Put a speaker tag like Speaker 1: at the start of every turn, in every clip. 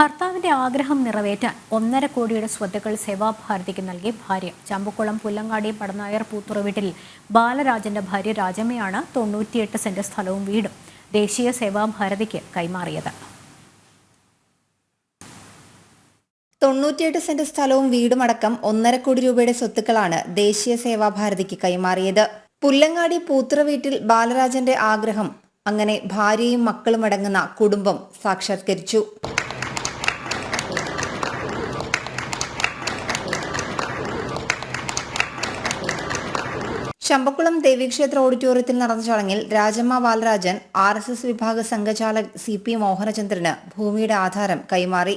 Speaker 1: ഭർത്താവിന്റെ ആഗ്രഹം നിറവേറ്റാൻ ഒന്നര കോടിയുടെ സ്വത്തുക്കൾ സേവാഭാരതിക്ക് നൽകി ഭാര്യ. ചമ്പക്കുളം പുല്ലങ്ങാടി പടനായർ പൂത്തുറ വീട്ടിൽ ബാലരാജന്റെ ഭാര്യ രാജമ്മയാണ് തൊണ്ണൂറ്റിയെട്ട് സെന്റ് സ്ഥലവും വീടും ദേശീയ സേവാഭാരതിക്ക് കൈമാറിയത്.
Speaker 2: തൊണ്ണൂറ്റിയെട്ട് സെന്റ് സ്ഥലവും വീടുമടക്കം ഒന്നര കോടി രൂപയുടെ സ്വത്തുക്കളാണ് ദേശീയ സേവാഭാരതിക്ക് കൈമാറിയത്. പുല്ലങ്ങാടി പൂത്തുറ വീട്ടിൽ ബാലരാജന്റെ ആഗ്രഹം അങ്ങനെ ഭാര്യയും മക്കളും അടങ്ങുന്ന കുടുംബം സാക്ഷാത്കരിച്ചു. ശമ്പക്കുളം ദേവീക്ഷേത്ര ഓഡിറ്റോറിയത്തിൽ നടന്ന ചടങ്ങിൽ Rajamma Balarajan R S S വിഭാഗ സംഘചാലക് സി പി മോഹനചന്ദ്രന് ഭൂമിയുടെ ആധാരം കൈമാറി.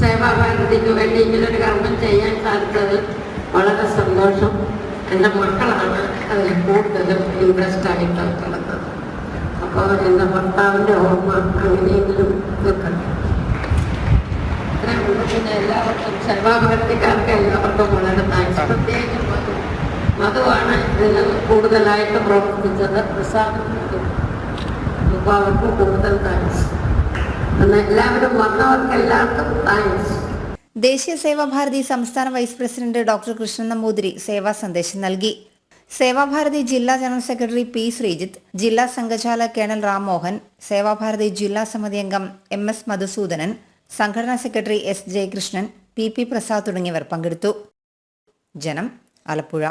Speaker 3: സേവാഭാരതിക്ക് വേണ്ടി ഇങ്ങനൊരു കർമ്മം വളരെ സന്തോഷം. എന്റെ മക്കളാണ് അതിൽ കൂടുതലും ഇൻട്രസ്റ്റ് ആയിട്ട് കിടന്നത് എന്റെ ഭർത്താവിന്റെ ഓർമ്മ അങ്ങനെയെങ്കിലും എല്ലാവർക്കും സേവാഭാരതിക്കാർക്ക് എല്ലാവർക്കും വളരെ താങ്ക്സ് പ്രത്യേകിച്ചും മധു. മധുവാണ് ഇതിന് കൂടുതലായിട്ട് പ്രവർത്തിച്ചത്. പ്രസാദം അവർക്ക് കൂടുതൽ താങ്ക്സ് എല്ലാവരും വന്നവർക്ക് എല്ലാവർക്കും താങ്ക്സ്
Speaker 2: ദേശീയ സേവാഭാരതി സംസ്ഥാന vice president doctor Krishnan Namboothiri സേവാ സന്ദേശം നൽകി. സേവാഭാരതി ജില്ലാ ജനറൽ സെക്രട്ടറി പി ശ്രീജിത്ത് ജില്ലാ സംഘചാലക് കേണൽ റാംമോഹൻ സേവാഭാരതി ജില്ലാ സമിതി അംഗം എം എസ് മധുസൂദനൻ സംഘടനാ secretary S Jayakrishnan P P Prasad തുടങ്ങിയവർ പങ്കെടുത്തു. ജനം ആലപ്പുഴ.